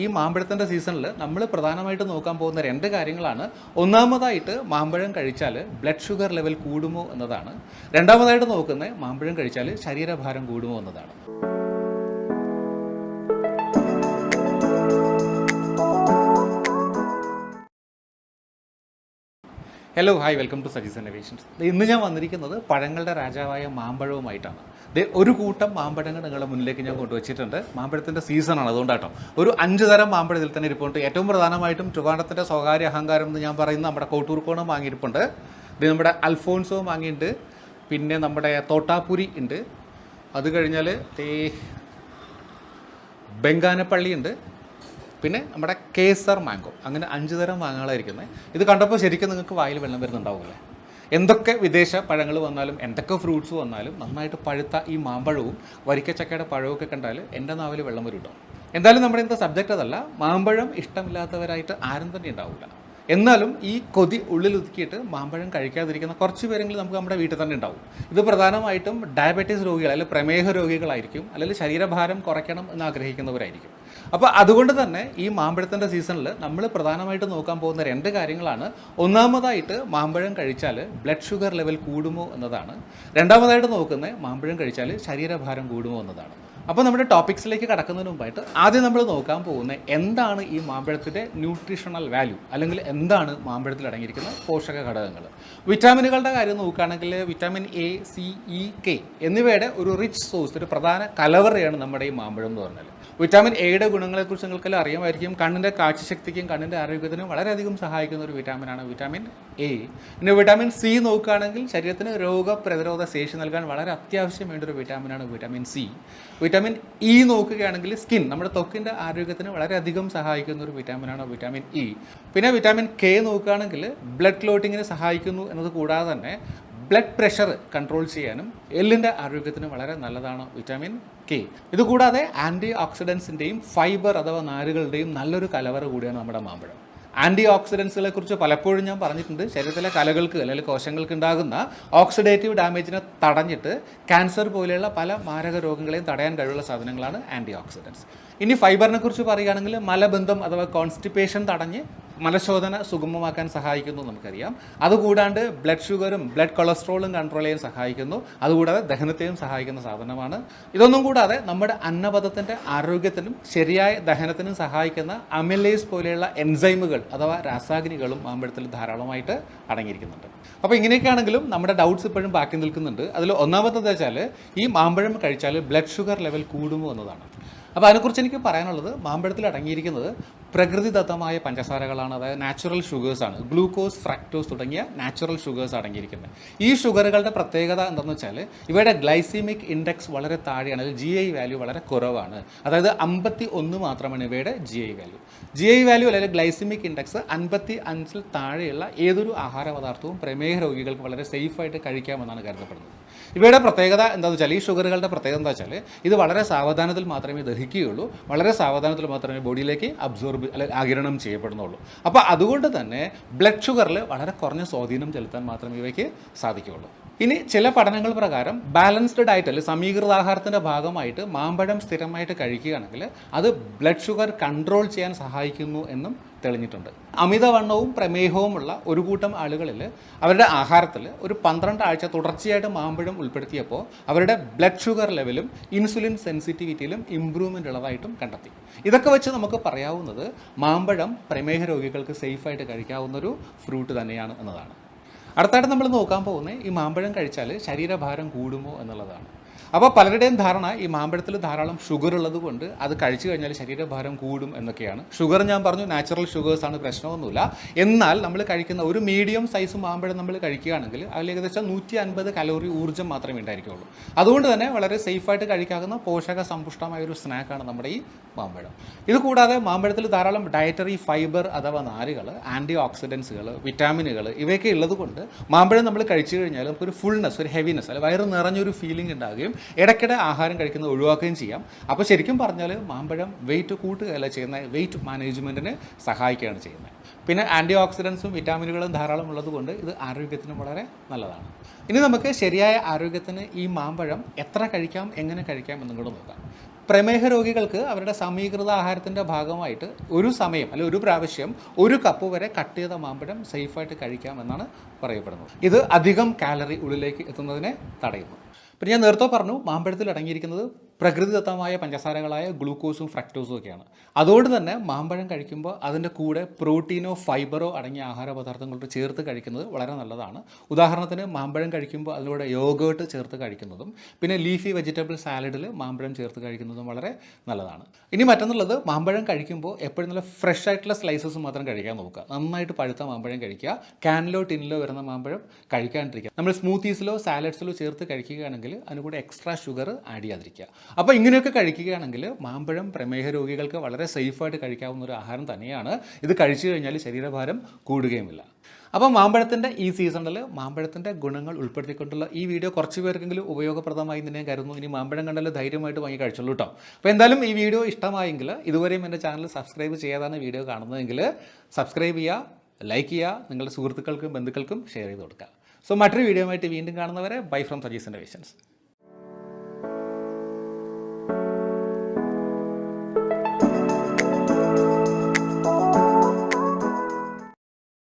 ഈ മാമ്പഴത്തിന്റെ സീസണിൽ നമ്മൾ പ്രധാനമായിട്ട് നോക്കാൻ പോകുന്ന രണ്ട് കാര്യങ്ങളാണ്. ഒന്നാമതായിട്ട് മാമ്പഴം കഴിച്ചാൽ ബ്ലഡ് ഷുഗർ ലെവൽ കൂടുമോ എന്നതാണ്. രണ്ടാമതായിട്ട് നോക്കുന്നത് മാമ്പഴം കഴിച്ചാൽ ശരീരഭാരം കൂടുമോ എന്നതാണ്. Hello hi welcome to Saji's innovations ഇന്ന് ഞാൻ വന്നിരിക്കുന്നത് പഴങ്ങളുടെ രാജാവായ മാമ്പഴവുമായിട്ടാണ്. ഒരു കൂട്ടം മാമ്പഴങ്ങൾ നിങ്ങളുടെ മുന്നിലേക്ക് ഞാൻ കൊണ്ടുവച്ചിട്ടുണ്ട്. മാമ്പഴത്തിന്റെ സീസണാണ് അതുകൊണ്ടാട്ടോ. ഒരു അഞ്ച് തരം മാമ്പഴം ഇതിൽ തന്നെ ഇരിപ്പുണ്ട്. ഏറ്റവും പ്രധാനമായിട്ടും ട്രിവാണ്ടത്തിന്റെ സ്വകാര്യ അഹങ്കാരം എന്ന് ഞാൻ പറയുന്ന നമ്മുടെ കോട്ടൂർക്കോണം വാങ്ങിയിരിപ്പുണ്ട് ഇത് നമ്മുടെ അൽഫോൺസോ വാങ്ങിയിട്ടുണ്ട്. പിന്നെ നമ്മുടെ തോട്ടാപ്പുരി ഉണ്ട്. അത് കഴിഞ്ഞാൽ തേ ബംഗാനപ്പള്ളി ഉണ്ട്. പിന്നെ നമ്മുടെ കേസർ മാംഗോ. അങ്ങനെ അഞ്ച് തരം മാങ്ങകളായിരിക്കുന്നത് ഇത് കണ്ടപ്പോൾ ശരിക്കും നിങ്ങൾക്ക് വായിൽ വെള്ളം വരുന്നുണ്ടാവില്ലേ എന്തൊക്കെ വിദേശ പഴങ്ങൾ വന്നാലും എന്തൊക്കെ ഫ്രൂട്ട്സ് വന്നാലും നന്നായിട്ട് പഴുത്ത ഈ മാമ്പഴവും വരിക്കച്ചക്കയുടെ പഴവും ഒക്കെ കണ്ടാൽ എന്റെ നാവിൽ വെള്ളം വരും എന്തായാലും നമ്മുടെ ഇന്നത്തെ സബ്ജക്റ്റ് അതല്ല മാമ്പഴം ഇഷ്ടമില്ലാത്തവരായിട്ട് ആരും തന്നെ ഉണ്ടാവില്ല എന്നാലും ഈ കൊതി ഉള്ളിൽ ഒതുക്കിയിട്ട് മാമ്പഴം കഴിക്കാതിരിക്കുന്ന കുറച്ച് പേരെങ്കിലും നമുക്ക് നമ്മുടെ വീട്ടിൽ തന്നെ ഉണ്ടാവും. ഇത് പ്രധാനമായിട്ടും ഡയബറ്റീസ് രോഗികൾ അല്ലെങ്കിൽ പ്രമേഹ രോഗികളായിരിക്കും അല്ലെങ്കിൽ ശരീരഭാരം കുറയ്ക്കണം എന്ന് ആഗ്രഹിക്കുന്നവരായിരിക്കും. അപ്പോൾ അതുകൊണ്ട് തന്നെ ഈ മാമ്പഴത്തിന്റെ സീസണിൽ നമ്മൾ പ്രധാനമായിട്ട് നോക്കാൻ പോകുന്ന രണ്ട് കാര്യങ്ങളാണ്. ഒന്നാമതായിട്ട് മാമ്പഴം കഴിച്ചാൽ ബ്ലഡ് ഷുഗർ ലെവൽ കൂടുമോ എന്നതാണ്. രണ്ടാമതായിട്ട് നോക്കുന്നത് മാമ്പഴം കഴിച്ചാൽ ശരീരഭാരം കൂടുമോ എന്നതാണ്. അപ്പോൾ നമ്മുടെ ടോപ്പിക്സിലേക്ക് കടക്കുന്നതിന് മുമ്പായിട്ട് ആദ്യം നമ്മൾ നോക്കാൻ പോകുന്നത് എന്താണ് ഈ മാമ്പഴത്തിന്റെ ന്യൂട്രീഷണൽ വാല്യൂ അല്ലെങ്കിൽ എന്താണ് മാമ്പഴത്തിൽ അടങ്ങിയിരിക്കുന്ന പോഷക ഘടകങ്ങൾ? വിറ്റാമിനുകളുടെ കാര്യം നോക്കുകയാണെങ്കിൽ vitamin A C E K എന്നിവയുടെ ഒരു റിച്ച് സോഴ്സ് ഒരു പ്രധാന കലവറയാണ് നമ്മുടെ ഈ മാമ്പഴം എന്ന് പറഞ്ഞാൽ വിറ്റാമിൻ എയുടെ ഗുണങ്ങളെക്കുറിച്ച് നിങ്ങൾക്കെല്ലാം അറിയുമായിരിക്കും. കണ്ണിന്റെ കാഴ്ചശക്തിക്കും കണ്ണിന്റെ ആരോഗ്യത്തിനും വളരെയധികം സഹായിക്കുന്ന ഒരു വിറ്റാമിനാണ് വിറ്റാമിൻ എ പിന്നെ വിറ്റാമിൻ സി നോക്കുകയാണെങ്കിൽ ശരീരത്തിന് രോഗപ്രതിരോധ ശേഷി നൽകാൻ വളരെ അത്യാവശ്യം വേണ്ട ഒരു വിറ്റാമിനാണ് വിറ്റാമിൻ സി വിറ്റാമിൻ ഇ നോക്കുകയാണെങ്കിൽ സ്കിൻ നമ്മുടെ ത്വക്കിന്റെ ആരോഗ്യത്തിന് വളരെയധികം സഹായിക്കുന്ന ഒരു വിറ്റാമിനാണ് വിറ്റാമിൻ ഇ പിന്നെ വിറ്റാമിൻ കെ നോക്കുകയാണെങ്കിൽ ബ്ലഡ് ക്ലോട്ടിങ്ങിന് സഹായിക്കുന്നു എന്നത് കൂടാതെ തന്നെ ബ്ലഡ് പ്രഷർ കൺട്രോൾ ചെയ്യാനും എല്ലിന്റെ ആരോഗ്യത്തിന് വളരെ നല്ലതാണ് വിറ്റാമിൻ കെ. ഇതുകൂടാതെ ആന്റി ഓക്സിഡൻസിന്റെയും ഫൈബർ അഥവാ നാരുകളുടെയും നല്ലൊരു കലവറ കൂടിയാണ് നമ്മുടെ മാമ്പഴം. ആന്റി ഓക്സിഡൻസുകളെ കുറിച്ച് പലപ്പോഴും ഞാൻ പറഞ്ഞിട്ടുണ്ട്. ശരീരത്തിലെ കലകൾക്ക് അല്ലെങ്കിൽ കോശങ്ങൾക്ക് ഉണ്ടാകുന്ന ഓക്സിഡേറ്റീവ് ഡാമേജിനെ തടഞ്ഞിട്ട് ക്യാൻസർ പോലെയുള്ള പല മാരക രോഗങ്ങളെയും തടയാൻ കഴിവുള്ള സാധനങ്ങളാണ് ആന്റി ഓക്സിഡൻസ് ഇനി ഫൈബറിനെ കുറിച്ച് പറയുകയാണെങ്കിൽ മലബന്ധം അഥവാ കോൺസ്റ്റിപ്പേഷൻ തടഞ്ഞ് മലശോധന സുഗമമാക്കാൻ സഹായിക്കുന്നു നമുക്കറിയാം. അതുകൂടാണ്ട് ബ്ലഡ് ഷുഗറും ബ്ലഡ് കൊളസ്ട്രോളും കൺട്രോൾ ചെയ്യാൻ സഹായിക്കുന്നു. അതുകൂടാതെ ദഹനത്തെയും സഹായിക്കുന്ന സാധനമാണ്. ഇതൊന്നും കൂടാതെ നമ്മുടെ അന്നപഥത്തിന്റെ ആരോഗ്യത്തിനും ശരിയായ ദഹനത്തിനും സഹായിക്കുന്ന അമിലേസ് പോലെയുള്ള എൻസൈമുകൾ അഥവാ രാസാഗ്നികളും മാമ്പഴത്തിൽ ധാരാളമായിട്ട് അടങ്ങിയിരിക്കുന്നുണ്ട്. അപ്പോൾ ഇങ്ങനെയൊക്കെയാണെങ്കിലും നമ്മുടെ ഡൗട്ട്സ് ഇപ്പോഴും ബാക്കി നിൽക്കുന്നുണ്ട്. അതിൽ ഒന്നാമത്തെ വെച്ചാൽ ഈ മാമ്പഴം കഴിച്ചാൽ ബ്ലഡ് ഷുഗർ ലെവൽ കൂടുമോ എന്നതാണ്. അപ്പോൾ അതിനെക്കുറിച്ച് എനിക്ക് പറയാനുള്ളത് മാമ്പഴത്തിൽ അടങ്ങിയിരിക്കുന്നത് പ്രകൃതിദത്തമായ പഞ്ചസാരകളാണ് അതായത് നാച്ചുറൽ ഷുഗേഴ്സാണ് ഗ്ലൂക്കോസ് ഫ്രാക്ടോസ് തുടങ്ങിയ നാച്ചുറൽ ഷുഗേഴ്സ് അടങ്ങിയിരിക്കുന്നത്. ഈ ഷുഗറുകളുടെ പ്രത്യേകത എന്താണെന്ന് വെച്ചാൽ ഇവയുടെ ഗ്ലൈസിമിക് ഇൻഡെക്സ് വളരെ താഴെയാണ് അതിൽ ജി ഐ വാല്യൂ വളരെ കുറവാണ്. അതായത് അമ്പത്തി ഒന്ന് മാത്രമാണ് ഇവയുടെ G I value G I value അല്ലെങ്കിൽ ഗ്ലൈസിമിക് ഇൻഡെക്സ് അൻപത്തി അഞ്ചിൽ താഴെയുള്ള ഏതൊരു ആഹാര പദാർത്ഥവും പ്രമേഹ രോഗികൾക്ക് വളരെ സേഫായിട്ട് കഴിക്കാമെന്നാണ് കരുതപ്പെടുന്നത്. ഇവയുടെ പ്രത്യേകത എന്താണെന്ന് വെച്ചാൽ ഈ ഷുഗറുകളുടെ പ്രത്യേകത എന്താ വെച്ചാൽ ഇത് വളരെ സാവധാനത്തിൽ മാത്രമേ ദഹിക്കുകയുള്ളൂ. വളരെ സാവധാനത്തിൽ മാത്രമേ ബോഡിയിലേക്ക് അബ്സോർബ് അല്ലെങ്കിൽ ആകിരണം ചെയ്യപ്പെടുന്നുള്ളൂ. അപ്പോൾ അതുകൊണ്ട് തന്നെ ബ്ലഡ് ഷുഗറിൽ വളരെ കുറഞ്ഞ സ്വാധീനം ചെലുത്താൻ മാത്രമേ ഇവയ്ക്ക് സാധിക്കുകയുള്ളൂ. ഇനി ചില പഠനങ്ങൾ പ്രകാരം ബാലൻസ്ഡ് ഡയറ്റ് അല്ലെങ്കിൽ സമീകൃത ആഹാരത്തിന്റെ ഭാഗമായിട്ട് മാമ്പഴം സ്ഥിരമായിട്ട് കഴിക്കുകയാണെങ്കിൽ അത് ബ്ലഡ് ഷുഗർ കൺട്രോൾ ചെയ്യാൻ സഹായിക്കുന്നു എന്നും തെളിഞ്ഞിട്ടുണ്ട്. അമിതവണ്ണവും പ്രമേഹവുമുള്ള ഒരു കൂട്ടം ആളുകളിൽ അവരുടെ ആഹാരത്തിൽ ഒരു പന്ത്രണ്ട് ആഴ്ച തുടർച്ചയായിട്ട് മാമ്പഴം ഉൾപ്പെടുത്തിയപ്പോൾ അവരുടെ ബ്ലഡ് ഷുഗർ ലെവലും ഇൻസുലിൻ സെൻസിറ്റിവിറ്റിയിലും ഇമ്പ്രൂവ്മെന്റ് ഉള്ളതായിട്ടും കണ്ടെത്തി. ഇതൊക്കെ വെച്ച് നമുക്ക് പറയാവുന്നത് മാമ്പഴം പ്രമേഹ രോഗികൾക്ക് സേഫായിട്ട് കഴിക്കാവുന്നൊരു ഫ്രൂട്ട് തന്നെയാണ് എന്നതാണ്. അടുത്തായിട്ട് നമ്മൾ നോക്കാൻ പോകുന്നത് ഈ മാമ്പഴം കഴിച്ചാൽ ശരീരഭാരം കൂടുമോ എന്നുള്ളതാണ്. അപ്പോൾ പലരുടെയും ധാരണ ഈ മാമ്പഴത്തിൽ ധാരാളം ഷുഗർ ഉള്ളത് കൊണ്ട് അത് കഴിച്ചു കഴിഞ്ഞാൽ ശരീരഭാരം കൂടും എന്നൊക്കെയാണ്. ഷുഗർ ഞാൻ പറഞ്ഞു നാച്ചുറൽ ഷുഗേഴ്സ് ആണ് പ്രശ്നമൊന്നുമില്ല. എന്നാൽ നമ്മൾ കഴിക്കുന്ന ഒരു മീഡിയം സൈസ് മാമ്പഴം നമ്മൾ കഴിക്കുകയാണെങ്കിൽ അതിൽ ഏകദേശം നൂറ്റി അൻപത് കലോറി ഊർജം മാത്രമേ ഉണ്ടായിരിക്കുള്ളൂ. അതുകൊണ്ട് തന്നെ വളരെ സേഫായിട്ട് കഴിക്കാവുന്ന പോഷക സമ്പുഷ്ടമായ ഒരു സ്നാക്കാണ് നമ്മുടെ ഈ മാമ്പഴം. ഇത് കൂടാതെ മാമ്പഴത്തിൽ ധാരാളം ഡയറ്ററി ഫൈബർ അഥവാ നാരുകൾ ആന്റി ഓക്സിഡൻസുകൾ വിറ്റാമിനുകൾ ഇവയൊക്കെ ഉള്ളത് കൊണ്ട് മാമ്പഴം നമ്മൾ കഴിച്ചു കഴിഞ്ഞാൽ നമുക്കൊരു ഫുൾനെസ് ഒരു ഹെവിനെസ് അല്ലെങ്കിൽ വയറ് നിറഞ്ഞൊരു ഫീലിംഗ് ഉണ്ടാകുകയും ഇടയ്ക്കിടെ ആഹാരം കഴിക്കുന്നത് ഒഴിവാക്കുകയും ചെയ്യാം. അപ്പോൾ ശരിക്കും പറഞ്ഞാൽ മാമ്പഴം വെയിറ്റ് കൂട്ടുകയല്ല ചെയ്യുന്ന വെയിറ്റ് മാനേജ്മെന്റിന് സഹായിക്കുകയാണ് ചെയ്യുന്നത്. പിന്നെ ആന്റി ഓക്സിഡൻസും വിറ്റാമിനുകളും ധാരാളം ഉള്ളതുകൊണ്ട് ഇത് ആരോഗ്യത്തിന് വളരെ നല്ലതാണ്. ഇനി നമുക്ക് ശരിയായ ആരോഗ്യത്തിന് ഈ മാമ്പഴം എത്ര കഴിക്കാം എങ്ങനെ കഴിക്കാം എന്നും കൂടെ നോക്കാം. പ്രമേഹ രോഗികൾക്ക് അവരുടെ സമീകൃത ആഹാരത്തിന്റെ ഭാഗമായിട്ട് ഒരു സമയം അല്ലെങ്കിൽ ഒരു പ്രാവശ്യം ഒരു കപ്പ് വരെ കട്ട് ചെയ്ത മാമ്പഴം സേഫായിട്ട് കഴിക്കാമെന്നാണ് പറയപ്പെടുന്നത്. ഇത് അധികം കാലറി ഉള്ളിലേക്ക് എത്തുന്നതിനെ തടയുന്നു. പിന്നെ ഞാൻ നേരത്തെ പറഞ്ഞു മാമ്പഴത്തിൽ അടങ്ങിയിരിക്കുന്നത് പ്രകൃതിദത്തമായ പഞ്ചസാരകളായ ഗ്ലൂക്കോസും ഫ്രക്ടോസും ഒക്കെയാണ്. അതുകൊണ്ട് തന്നെ മാമ്പഴം കഴിക്കുമ്പോൾ അതിന്റെ കൂടെ പ്രോട്ടീനോ ഫൈബറോ അടങ്ങിയ ആഹാര പദാർത്ഥങ്ങളോട് ചേർത്ത് കഴിക്കുന്നത് വളരെ നല്ലതാണ്. ഉദാഹരണത്തിന് മാമ്പഴം കഴിക്കുമ്പോൾ അതിലൂടെ യോഗേർട്ട് ചേർത്ത് കഴിക്കുന്നതും പിന്നെ ലീഫി വെജിറ്റബിൾ സാലഡിൽ മാമ്പഴം ചേർത്ത് കഴിക്കുന്നതും വളരെ നല്ലതാണ്. ഇനി മറ്റൊന്നുള്ളത് മാമ്പഴം കഴിക്കുമ്പോൾ എപ്പോഴും നല്ല ഫ്രഷ് ആയിട്ടുള്ള സ്ലൈസസ് മാത്രം കഴിക്കാൻ നോക്കുക. നന്നായിട്ട് പഴുത്ത മാമ്പഴം കഴിക്കുക. കാനിലോ ടിന്നിലോ വരുന്ന മാമ്പഴം കഴിക്കാണ്ടിരിക്കുക. നമ്മൾ സ്മൂത്തീസിലോ സാലഡ്സിലോ ചേർത്ത് കഴിക്കുകയാണെങ്കിൽ അതിന് കൂടെ എക്സ്ട്രാ ഷുഗർ ആഡ് ചെയ്യാതിരിക്കുക. അപ്പോൾ ഇങ്ങനെയൊക്കെ കഴിക്കുകയാണെങ്കിൽ മാമ്പഴം പ്രമേഹ രോഗികൾക്ക് വളരെ സേഫായിട്ട് കഴിക്കാവുന്ന ഒരു ആഹാരം തന്നെയാണ്. ഇത് കഴിച്ചു കഴിഞ്ഞാൽ ശരീരഭാരം കൂടുകയുമില്ല. അപ്പോൾ മാമ്പഴത്തിന്റെ ഈ സീസണിൽ മാമ്പഴത്തിന്റെ ഗുണങ്ങൾ ഉൾപ്പെടുത്തിക്കൊണ്ടുള്ള ഈ വീഡിയോ കുറച്ച് പേർക്കെങ്കിലും ഉപയോഗപ്രദമായി എന്ന് ഞാൻ കരുതുന്നു. ഇനി മാമ്പഴം കണ്ടാലും ധൈര്യമായിട്ട് വാങ്ങി കഴിച്ചുള്ളൂ കേട്ടോ അപ്പോൾ എന്തായാലും ഈ വീഡിയോ ഇഷ്ടമായെങ്കിൽ ഇതുവരെയും എന്റെ ചാനൽ സബ്സ്ക്രൈബ് ചെയ്യാതാണ് വീഡിയോ കാണുന്നതെങ്കിൽ സബ്സ്ക്രൈബ് ചെയ്യുക ലൈക്ക് ചെയ്യുക നിങ്ങളുടെ സുഹൃത്തുക്കൾക്കും ബന്ധുക്കൾക്കും ഷെയർ ചെയ്ത് കൊടുക്കുക സോ മറ്റൊരു വീഡിയോ ആയിട്ട് വീണ്ടും കാണുന്നവരെ ബൈ ഫ്രം സജീസ് ഇന്നോവേഷൻസ്